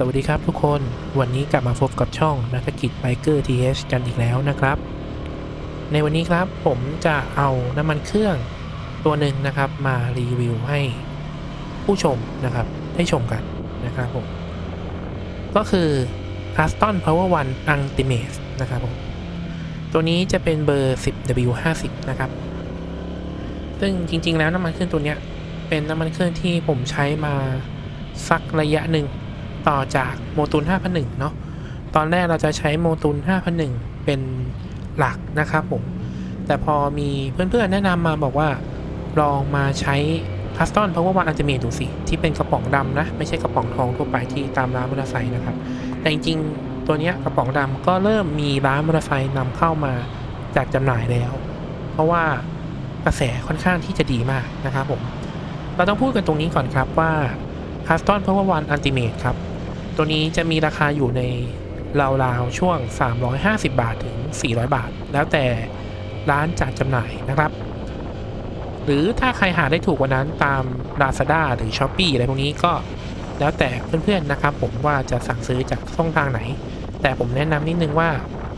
สวัสดีครับทุกคนวันนี้กลับมาพบกับช่องนักกิจไบเกอร์ทีเกันอีกแล้วนะครับ ในวันนี้ครับผมจะเอาน้ำมันเครื่องตัวหนึ่งนะครับ มารีวิวให้ผู้ชมนะครับ ได้ชมกันนะครับผมก็คือ Aston Power One Ultimate นะครับผมตัวนี้จะเป็นเบอร์ 10W50 นะครับ ซึ่งจริง ๆ แล้วน้ำมันเครื่องตัวเนี้ยเป็นน้ำมันเครื่องที่ผมใช้มาสักระยะหนึ่ง ต่อจากโมตูล5,001เนาะตอนแรกเราจะใช้โมตูล5,001เป็นหลักนะครับผม แต่พอมีเพื่อนๆ แนะนำมาบอกว่า ลองมาใช้ c u s t o m Power One Ultimate ดูสิ ที่เป็นกระป๋องดำนะ ไม่ใช่กระป๋องทองทั่วไปที่ตามร้านมอเตอร์ไซค์นะครับ แต่จริงๆ ตัวเนี้ยกระป๋องดำก็เริ่มมีร้านมอเตอร์ไซค์นำเข้ามาจากจำหน่ายแล้ว เพราะว่ากระแสค่อนข้างที่จะดีมากนะครับผม เราต้องพูดกันตรงนี้ก่อนครับว่า c u s t o m Power One Ultimate ครับ ตัวนี้จะมีราคาอยู่ในราวๆช่วง 350 บาทถึง 400 บาท แล้วแต่ร้านจัดจำหน่ายนะครับ หรือถ้าใครหาได้ถูกกว่านั้นตาม Lazada หรือ s h อ p e e อะไรพวกนี้ก็แล้วแต่เพื่อนๆนะครับ ผมว่าจะสั่งซื้อจากช่องทางไหน แต่ผมแนะนำนิดนึงว่า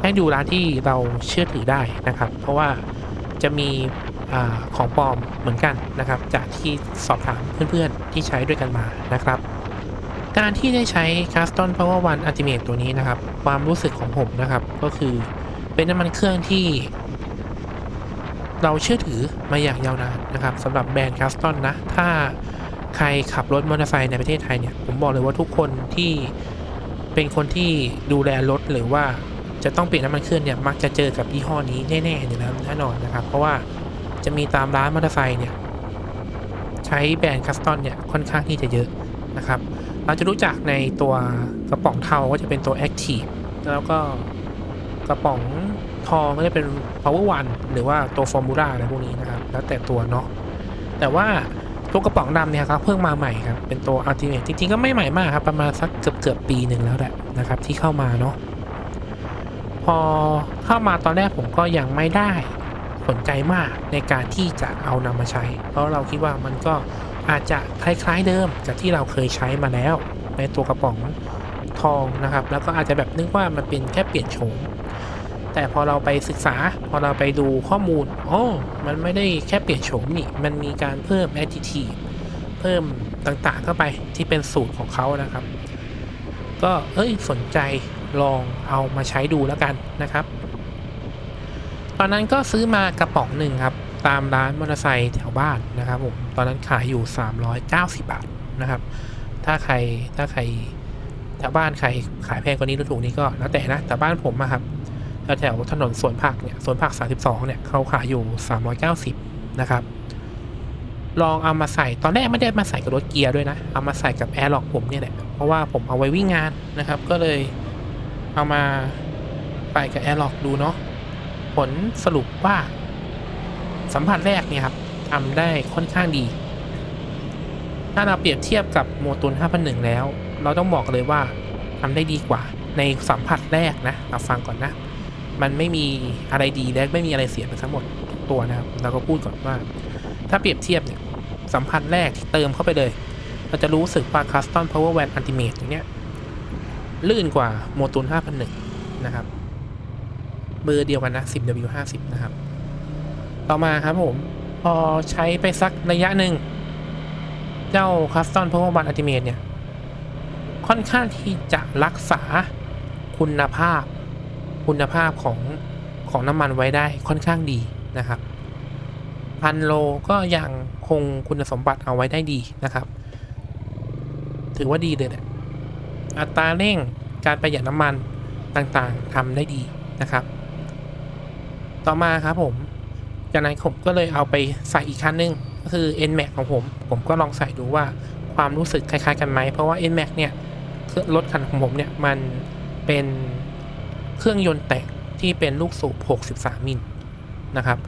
ให้ดูร้านที่เราเชื่อถือได้นะครับ เพราะว่าจะมีอของปลอมเหมือนกันนะครับ จากที่สอบถามเพื่อนๆที่ใช้ด้วยกันมานะครับ การที่ได้ใช้ Caston Power One Ultimate ตัวนี้นะครับ ความรู้สึกของผมนะครับ ก็คือเป็นน้ำมันเครื่องที่ เราเชื่อถือมาอย่างยาวนานนะครับสำหรับแบรนด์ Caston นะ ถ้าใครขับรถมอเตอร์ไซค์ในประเทศไทยเนี่ย ผมบอกเลยว่าทุกคนที่เป็นคนที่ดูแลรถหรือว่าจะต้องเปลี่ยนน้ำมันเครื่องเนี่ยมักจะเจอกับยี่ห้อนี้แน่ๆอยู่แล้วแน่นอนนะครับ เพราะว่าจะมีตามร้านมอเตอร์ไซค์เนี่ย ใช้แบรนด์ Caston เนี่ยค่อนข้างที่จะเยอะนะครับ เราจะรู้จักในตัวกระป๋องเทาก็จะเป็นตัว Active แล้วก็กระป๋องทองก็จะเป็น Power One หรือว่าตัว Formula อะไรพวกนี้นะครับ แล้วแต่ตัวเนาะแต่ว่าตัวกระป๋องดำเนี่ยครับเพิ่งมาใหม่ครับ เป็นตัว Ultimate จริงๆก็ไม่ใหม่มากครับ ประมาณสักเกือบเกือบๆปีหนึ่งแล้วแหละนะครับ ที่เข้ามาเนาะพอเข้ามาตอนแรกผมก็ยังไม่ได้สนใจมากในการที่จะเอานำมาใช้ เพราะเราคิดว่ามันก็ อาจจะคล้ายๆเดิมจากที่เราเคยใช้มาแล้ว ในตัวกระป๋องทองนะครับ แล้วก็อาจจะแบบนึกว่ามันเป็นแค่เปลี่ยนโฉมแต่พอเราไปศึกษาพอเราไปดูข้อมูลอ๋อมันไม่ได้แค่เปลี่ยนโฉมนี่มันมีการเพิ่ม additive เพิ่มต่างๆเข้าไปที่เป็นสูตรของเขานะครับ ก็เอ้ยสนใจลองเอามาใช้ดูแล้วกันนะครับ ตอนนั้นก็ซื้อมากระป๋องหนึ่งครับ ตามร้านมอเตอร์ไซค์แถวบ้านนะครับผมตอนนั้นขายอยู่ 390 บาทนะครับ ถ้าใครถ้าใครแถวบ้านใครขายแพงกว่านี้หรือถูกนี้ก็แล้วแต่นะแต่บ้านผมอะครับแถวแถวถนนสวนผักเนี่ยสวนผัก 32 เนี่ยเขาขายอยู่ 390 นะครับ ลองเอามาใส่ตอนแรกไม่ได้มาใส่กับรถเกียร์ด้วยนะ เอามาใส่กับแอร์ล็อกผมเนี่ยแหละเพราะว่าผมเอาไว้วิ่งงานนะครับ ก็เลยเอามาไปกับแอร์ล็อกดูเนาะผลสรุปว่า สัมผัสแรกเนี่ยครับทำได้ค่อนข้างดี ถ้าเราเปรียบเทียบกับโมตุน5,001 แล้ว เราต้องบอกเลยว่าทำได้ดีกว่า ในสัมผัสแรกนะเราฟังก่อนนะ มันไม่มีอะไรดีและไม่มีอะไรเสียไปทั้งหมดตัวนะครับเราก็พูดก่อนว่า ถ้าเปรียบเทียบเนี่ยสัมผัสแรกที่เติมเข้าไปเลย เราจะรู้สึกว่า Custom Power Van Ultimate อย่างเนี้ยลื่นกว่าโมตุน5,001 นะครับ เบอร์เดียวกันนะ 10W50 นะครับ ต่อมาครับผม พอใช้ไปสักระยะหนึ่ง เจ้า Custom Power One Ultimate เนี่ย ค่อนข้างที่จะรักษาคุณภาพ คุณภาพของของน้ำมันไว้ได้ค่อนข้างดีนะครับพันโลก็ยังคงคุณสมบัติเอาไว้ได้ดีนะครับ ถือว่าดีเลยแหละอัตราเร่งการประหยัดน้ำมันต่างๆทำได้ดีนะครับ ต่อมาครับผม จากนั้นผมก็เลยเอาไปใส่อีกคันนึงก็คือ NMAX ของผม ผมก็ลองใส่ดูว่าความรู้สึกคล้ายๆกันไหม เพราะว่า NMAX เนี่ยเครื่องรถคันของผมเนี่ยมันเป็นเครื่องยนต์แต่งที่เป็นลูกสูบ 63 มิลนะครับ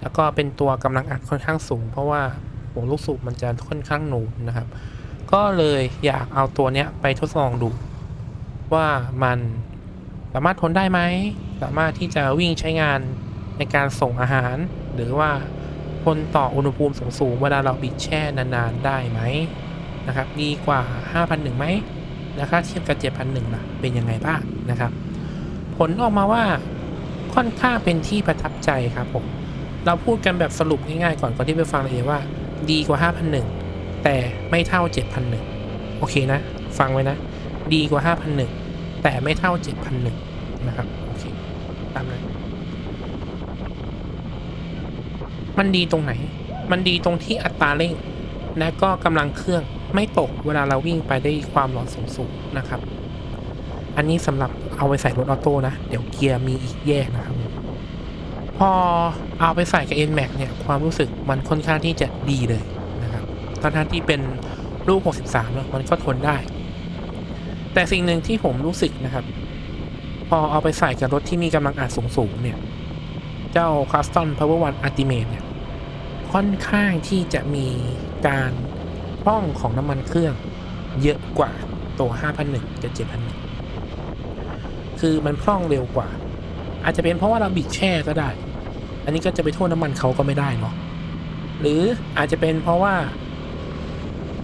แล้วก็เป็นตัวกำลังอัดค่อนข้างสูง เพราะว่าหัวลูกสูบมันจะค่อนข้างหนูนนะครับ ก็เลยอยากเอาตัวเนี้ยไปทดลองดู ว่ามันสามารถทนได้ไหม สามารถที่จะวิ่งใช้งาน ในการส่งอาหาร หรือว่าทนต่ออุณหภูมิสูงๆเวลาเราบิดแช่นานๆได้ไหมนะครับดีกว่า 5,001ไหมแล้วค่าเทียบกับ 7,001ล่ะเป็นยังไงบ้างนะครับ ผลออกมาว่าค่อนข้างเป็นที่ประทับใจครับผมเราพูดกันแบบสรุปง่ายๆก่อนก่อนที่ไปฟังรายละเอียว่า ดีกว่า 5,001 แต่ไม่เท่า 7,001 โอเคนะ ฟังไว้นะ ดีกว่า 5,001 แต่ไม่เท่า 7,001 นะครับ โอเค ตามนั้น มันดีตรงไหน มันดีตรงที่อัตราเร่ง และก็กำลังเครื่องไม่ตกเวลาเราวิ่งไปได้ความร้อนสูงๆนะครับ อันนี้สำหรับเอาไปใส่รถออโต้นะ เดี๋ยวเกียร์มีอีกแยกนะครับ พอเอาไปใส่กับ NMAX เนี่ย ความรู้สึกมันค่อนข้างที่จะดีเลยนะครับทั้งๆที่เป็นลูก 63เนอะมันก็ทนได้ แต่สิ่งหนึ่งที่ผมรู้สึกนะครับ พอเอาไปใส่กับรถที่มีกำลังอัดสูงๆเนี่ย เจ้า Custom Power One Ultimate เนี่ย ค่อนข้างที่จะมีการพร่องของน้ำมันเครื่องเยอะกว่าตัว5,001กับ7,001คือมันพร่องเร็วกว่า อาจจะเป็นเพราะว่าเราบิดแช่ก็ได้ อันนี้ก็จะไปโทษน้ำมันเขาก็ไม่ได้เนาะหรืออาจจะเป็นเพราะว่า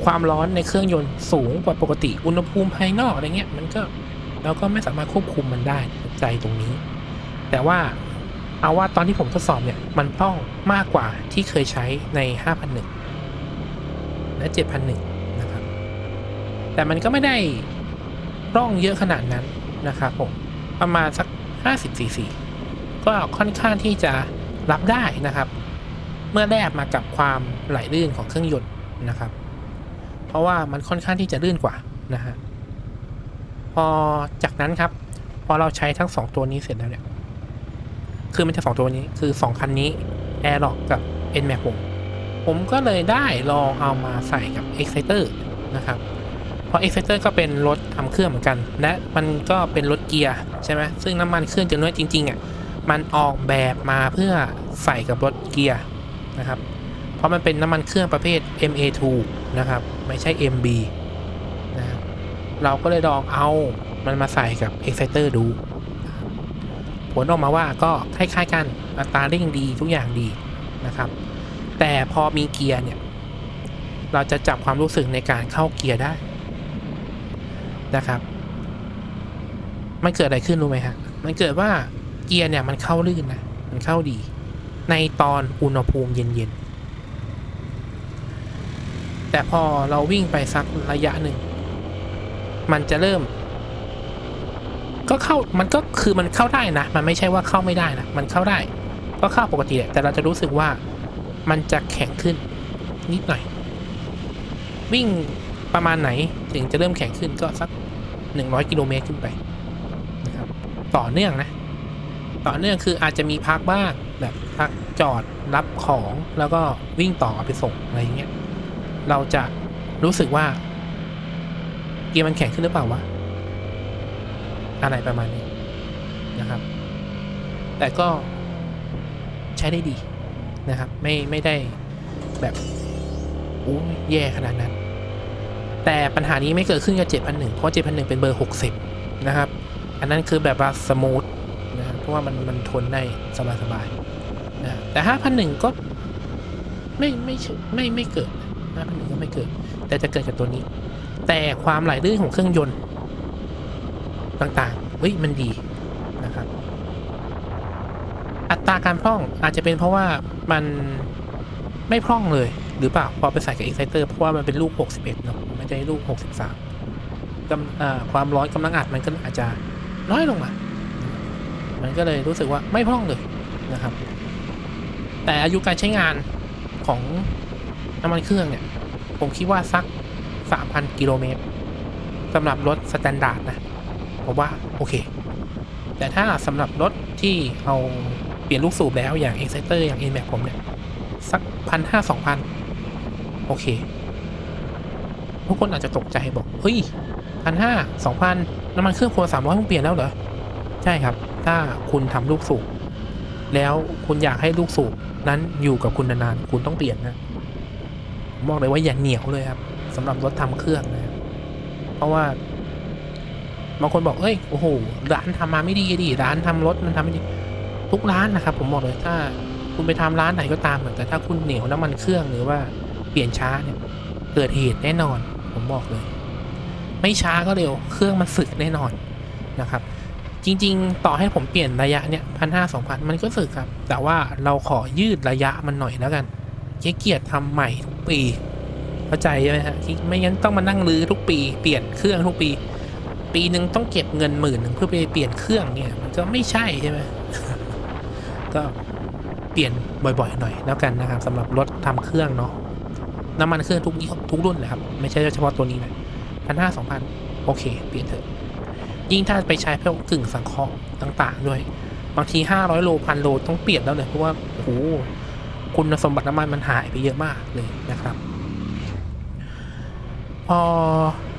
ความร้อนในเครื่องยนต์สูงกว่าปกติอุณหภูมิภายนอกอะไรเงี้ยมันก็เราก็ไม่สามารถควบคุมมันได้ใจตรงนี้ แต่ว่า เอาว่าตอนที่ผมทดสอบเนี่ย มันพร่องมากกว่าที่เคยใช้ใน 5,001 และ 7,001 นะครับ แต่มันก็ไม่ได้ร่องเยอะขนาดนั้นนะครับผม ประมาณสัก 50 cc ก็ค่อนข้างที่จะรับได้นะครับ เมื่อแลกมากับความไหลลื่นของเครื่องยนต์นะครับ เพราะว่ามันค่อนข้างที่จะลื่นกว่านะฮะพอจากนั้นครับ พอเราใช้ทั้งสองตัวนี้เสร็จแล้วเนี่ย คือมันจะสองตัวนี้คือสองคันนี้ a i r l o c k กับ NMAX ผมผมก็เลยได้ลองเอามาใส่กับ Exciter นะครับ เพราะ Exciter ก็เป็นรถทำเครื่องเหมือนกัน และมันก็เป็นรถเกียร์ใช่ไหมซึ่งน้ำมันเครื่องจะน้อยจริงๆอะมันออกแบบมาเพื่อใส่กับรถเกียร์นะครับ เพราะมันเป็นน้ำมันเครื่องประเภท MA2 นะครับ ไม่ใช่ MB นะรเราก็เลยลองเอามันมาใส่กับ Exciter ดู ผลออกมาว่าก็คล้ายๆกันอัตราเร่งดีทุกอย่างดีนะครับ แต่พอมีเกียร์เนี่ย เราจะจับความรู้สึกในการเข้าเกียร์ได้นะครับ มันเกิดอะไรขึ้นรู้ไหมฮะมันเกิดว่าเกียร์เนี่ยมันเข้าลื่นนะมันเข้าดี ในตอนอุณหภูมิเย็นๆแต่พอเราวิ่งไปสักระยะหนึ่ง มันจะเริ่ม ก็เข้ามันก็คือมันเข้าได้นะ มันไม่ใช่ว่าเข้าไม่ได้นะ มันเข้าได้ ก็เข้าปกติแหละแต่เราจะรู้สึกว่ามันจะแข็งขึ้นนิดหน่อย วิ่งประมาณไหนถึงจะเริ่มแข็งขึ้นก็สัก 100 กิโลเมตรขึ้นไปนะครับต่อเนื่องนะ ต่อเนื่องคืออาจจะมีพักบ้างแบบพักจอดรับของแล้วก็วิ่งต่อไปส่งอะไรอย่างเงี้ยเราจะรู้สึกว่าเกียร์มันแข็งขึ้นหรือเปล่าวะ อะไรประมาณนี้นะครับ แต่ก็ใช้ได้ดีนะครับ ไม่ไม่ได้แบบอู้แย่ขนาดนั้น แต่ปัญหานี้ไม่เกิดขึ้นกับ 7,001 เพราะ 7,001 เป็นเบอร์ 60 นะครับ อันนั้นคือแบบว่าสมูทนะเพราะว่ามันมันทนได้สบายๆนะแต่ 5,001 ก็ไม่ไม่ไม่ไม่เกิด5,001 ก็ไม่เกิด แต่จะเกิดกับตัวนี้ แต่ความไหลลื่นของเครื่องยนต์ ต่างๆเฮ้ยมันดีนะครับ อัตราการพร่องอาจจะเป็นเพราะว่ามันไม่พร่องเลยหรือเปล่าพอไปใส่กับ Exciter เพราะว่ามันเป็นลูก 61 เนาะไม่ใช่ลูก 63กำอ่าความร้อนกำลังอัดมันก็อาจจะน้อยลงมา มันก็เลยรู้สึกว่าไม่พร่องเลยนะครับ แต่อายุการใช้งานของน้ำมันเครื่องเนี่ย ผมคิดว่าสัก 3,000 กิโลเมตรสำหรับรถสแตนดาร์ดนะ ผมว่าโอเค แต่ถ้าสำหรับรถที่เอาเปลี่ยนลูกสูบแล้วอย่าง Exciter อย่าง NMAX ผมเนี่ย สักพันห้าสองพันโอเค ทุกคนอาจจะตกใจบอก เฮ้ยพันห้าสองพันน้ำมันเครื่องคนสามร้อยมึงเปลี่ยนแล้วเหรอ ใช่ครับ ถ้าคุณทำลูกสูบแล้วคุณอยากให้ลูกสูบนั้นอยู่กับคุณนานๆ คุณต้องเปลี่ยนนะบอกเลยว่าอย่าเหนียวเลยครับสำหรับรถทำเครื่องนะครับเพราะว่า บางคนบอกเอ้ยโอ้โหร้านทำมาไม่ดีดิร้านทำรถมันทำไม่ดีทุกร้านนะครับ ผมบอกเลยถ้าคุณไปทำร้านไหนก็ตามแต่ถ้าคุณเหนียวน้ำมันเครื่องหรือว่าเปลี่ยนช้าเนี่ยเกิดเหตุแน่นอน ผมบอกเลย ไม่ช้าก็เร็วเครื่องมันสึกแน่นอนนะครับ จริง ๆ ต่อให้ผมเปลี่ยนระยะเนี่ยพันห้าสองพันมันก็สึกครับ แต่ว่าเราขอยืดระยะมันหน่อยแล้วกันเกียจทำใหม่ทุกปีเข้าใจใช่ไหมฮะไม่งั้นต้องมานั่งรื้อทุกปีเปลี่ยนเครื่องทุกปี ปีหนึ่งต้องเก็บเงินหมื่นหนึ่งเพื่อไปเปลี่ยนเครื่องเนี่ยมันก็ไม่ใช่ใช่ไหมก็เปลี่ยนบ่อยๆหน่อยแล้วกันนะครับสำหรับรถทำเครื่องเนาะน้ำมันเครื่องทุกยี่ทุกรุ่นนะครับ ไม่ใช่เฉพาะตัวนี้นะพันห้าสองพันโอเค เปลี่ยนเถอะ ยิ่งถ้าไปใช้พวกกึ่งสังเคราะห์ต่างๆ ด้วย บางทีห้าร้อยโลพันโลต้องเปลี่ยนแล้วเลยเพราะว่าโอ้โหคุณสมบัติน้ำมันมันหายไปเยอะมากเลยนะครับพอ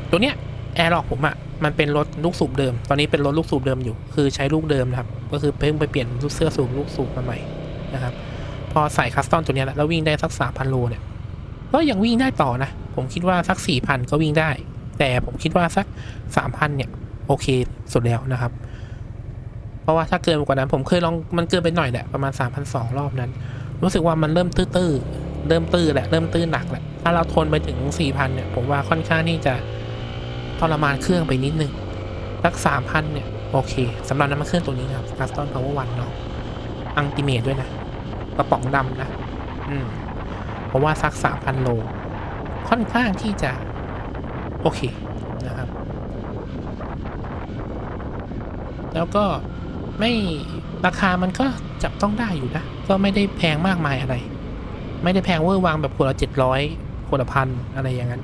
ตัวเนี้ยแอร์ล็อกผมอะ่ะ มันเป็นรถลูกสูบเดิม ตอนนี้เป็นรถลูกสูบเดิมอยู่ คือใช้ลูกเดิมนะครับ ก็คือเพิ่งไปเปลี่ยนลูกเสื้อสูบลูกสูบมาใหม่นะครับ พอใส่คัสตอมตัวเนี้ยแล้ววิ่งได้สักสามพันโลเนี่ย ก็ยังวิ่งได้ต่อนะ ผมคิดว่าสักสี่พันก็วิ่งได้ แต่ผมคิดว่าสักสามพันเนี่ยโอเคสุดแล้วนะครับ เพราะว่าถ้าเกินกว่านั้นผมเคยลองมันเกินไปหน่อยแหละประมาณ3 0 0 2รอบนั้น รู้สึกว่ามันเริ่มตื้อๆเริ่มตื้อแหละเริ่มตื้อหนักแหละถ้าเราทนไปถึง4,000เนี่ยผมว่าค่อนข้างที่จะ ทรมานเครื่องไปนิดนึงสัก3,000เนี่ย โอเคสำหรับน้ำมันเครื่องตัวนี้ครับ Custom Power One เนาะอังติเมตด้วยนะกระป๋องดำนะ อืม เพราะว่าสัก3,000โล ค่อนข้างที่จะ โอเคนะครับ แล้วก็ไม่ราคามันก็จับต้องได้อยู่นะ ก็ไม่ได้แพงมากมายอะไร ไม่ได้แพงเวอร์วางแบบขวดละเจ็ดร้อยขวดละพันอะไรอย่างนั้น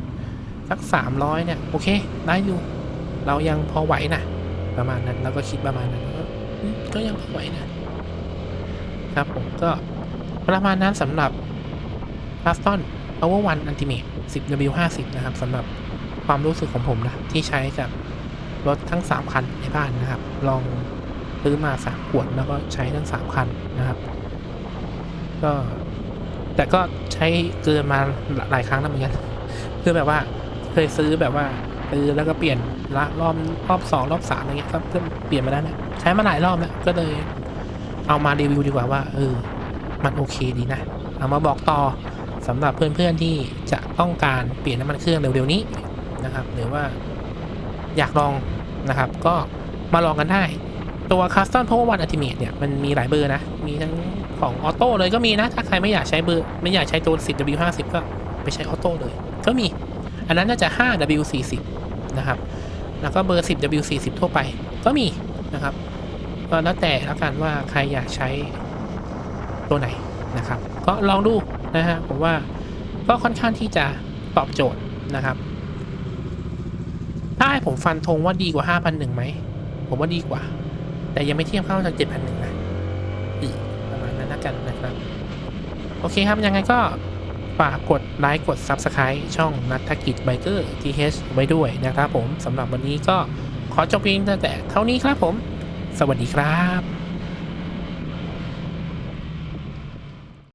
สักสามร้อยเนี่ย โอเค ได้อยู่ เรายังพอไหวนะประมาณนั้นเราก็คิดประมาณนั้นก็ก็ยังพอไหวนะครับผมก็ประมาณนั้นสำหรับ p a s t o n Power One Ultimate 10W50 นะครับสำหรับความรู้สึกของผมนะ ที่ใช้กับรถทั้ง 3 คันในบ้านนะครับ ลองซื้อมาสามขวดแล้วก็ใช้ทั้ง 3 คันนะครับ ก็แต่ก็ใช้เกินมาหลายครั้งแล้วเหมือนกันคือแบบว่า เคยซื้อแบบว่าซื้อแล้วก็เปลี่ยนละรอบรอบสองรอบสามอะไรเงี้ยก็ก็เปลี่ยนมาแล้วนี่ยใช้มาหลายรอบแล้วก็เลยเอามารีวิวดีกว่าว่าเออมันโอเคดีนะ เอามาบอกต่อสำหรับเพื่อนๆที่จะต้องการเปลี่ยนน้ำมันเครื่องเร็วๆนี้นะครับ หรือว่าอยากลองนะครับ ก็มาลองกันได้ ตัว Custom Power One Ultimate เนี่ยมันมีหลายเบอร์นะ มีทั้งของออโต้เลยก็มีนะ ถ้าใครไม่อยากใช้เบอร์ ไม่อยากใช้ตัว 10W50 ก็ไปใช้ออโต้เลย ก็มี อันนั้นน่าจะ 5W40 นะครับ แล้วก็เบอร์ 10W40 ทั่วไปก็มีนะครับ ก็แล้วแต่แล้วกันว่าใครอยากใช้ตัวไหนนะครับ ก็ลองดูนะฮะผมว่าก็ค่อนข้างที่จะตอบโจทย์นะครับ ถ้าให้ผมฟันธงว่าดีกว่า 5,001ไหม ผมว่าดีกว่า แต่ยังไม่เทียบเข้าจาก7,001นะอีกประมาณนั้นล้วกันนะครับ โอเคครับยังไงก็ ฝากกดไลค์กด Subscribe ช่องนัทกิจไบเกอร์ทีเไว้ด้วยนะครับผมสำหรับวันนี้ก็ขอจบเพียงแต่เท่านี้ครับผม สวัสดีครับ